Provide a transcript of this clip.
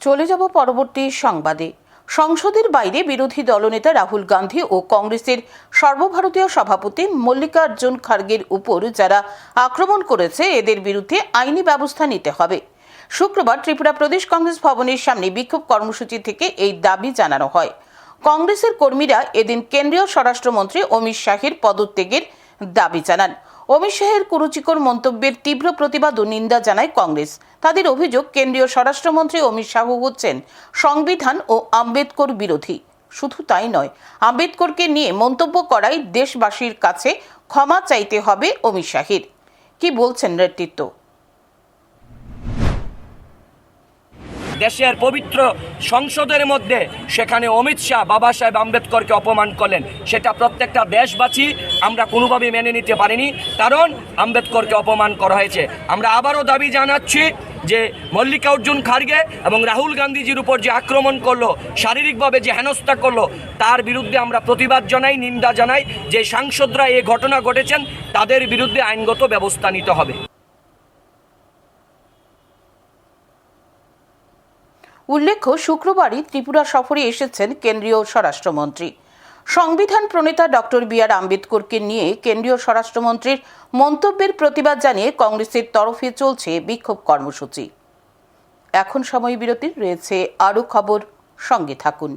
চলে যাব পরবর্তী সংবাদে। সংসদের বাইরে বিরোধী দলনেতা রাহুল গান্ধী ও কংগ্রেসের সর্বভারতীয় সভাপতি মল্লিকার্জুন খার্গের উপর যারা আক্রমণ করেছে, এদের বিরুদ্ধে আইনি ব্যবস্থা নিতে হবে। শুক্রবার ত্রিপুরা প্রদেশ কংগ্রেস ভবনের সামনে বিক্ষোভ কর্মসূচি থেকে এই দাবি জানানো হয়। কংগ্রেসের কর্মীরা এদিন কেন্দ্রীয় স্বরাষ্ট্রমন্ত্রী অমিত শাহের পদত্যাগের দাবি জানান। অমিত শাহের কুরুচিকর মন্তব্যের তীব্র প্রতিবাদ ও নিন্দা জানায় কংগ্রেস। তাদের অভিযোগ, কেন্দ্রীয় স্বরাষ্ট্রমন্ত্রী অমিত শাহ হচ্ছেন সংবিধান ও আম্বেদকর বিরোধী। শুধু তাই নয়, আম্বেদকরকে নিয়ে মন্তব্য করাই দেশবাসীর কাছে ক্ষমা চাইতে হবে অমিত শাহের। কি বলছেন নেতৃত্ব? দেশের পবিত্র সংসদের মধ্যে সেখানে অমিত শাহ, বাবা সাহেব আম্বেদকরকে অপমান করলেন। সেটা প্রত্যেকটা দেশবাসী আমরা কোনোভাবে মেনে নিতে পারিনি। কারণ আম্বেদকরকে অপমান করা হয়েছে। আমরা আবারও দাবি জানাচ্ছি যে মল্লিকার্জুন খার্গে এবং রাহুল গান্ধীজির উপর যে আক্রমণ করল, শারীরিকভাবে যে হেনস্থা করল, তার বিরুদ্ধে আমরা প্রতিবাদ জানাই, নিন্দা জানাই। যে সাংসদরা এই ঘটনা ঘটেছেন, তাদের বিরুদ্ধে আইনগত ব্যবস্থা নিতে হবে। উল্লেখ্য, শুক্রবারই ত্রিপুরা সফরে এসেছেন কেন্দ্রীয় স্বরাষ্ট্রমন্ত্রী। সংবিধান প্রণেতা ডক্টর বি আর আম্বেদকরকে নিয়ে কেন্দ্রীয় স্বরাষ্ট্রমন্ত্রীর মন্তব্যের প্রতিবাদ জানিয়ে কংগ্রেসের তরফে চলছে বিক্ষোভ কর্মসূচি। এখন সময় বিরতির, রয়েছে আরও খবর। সঙ্গে থাকুন।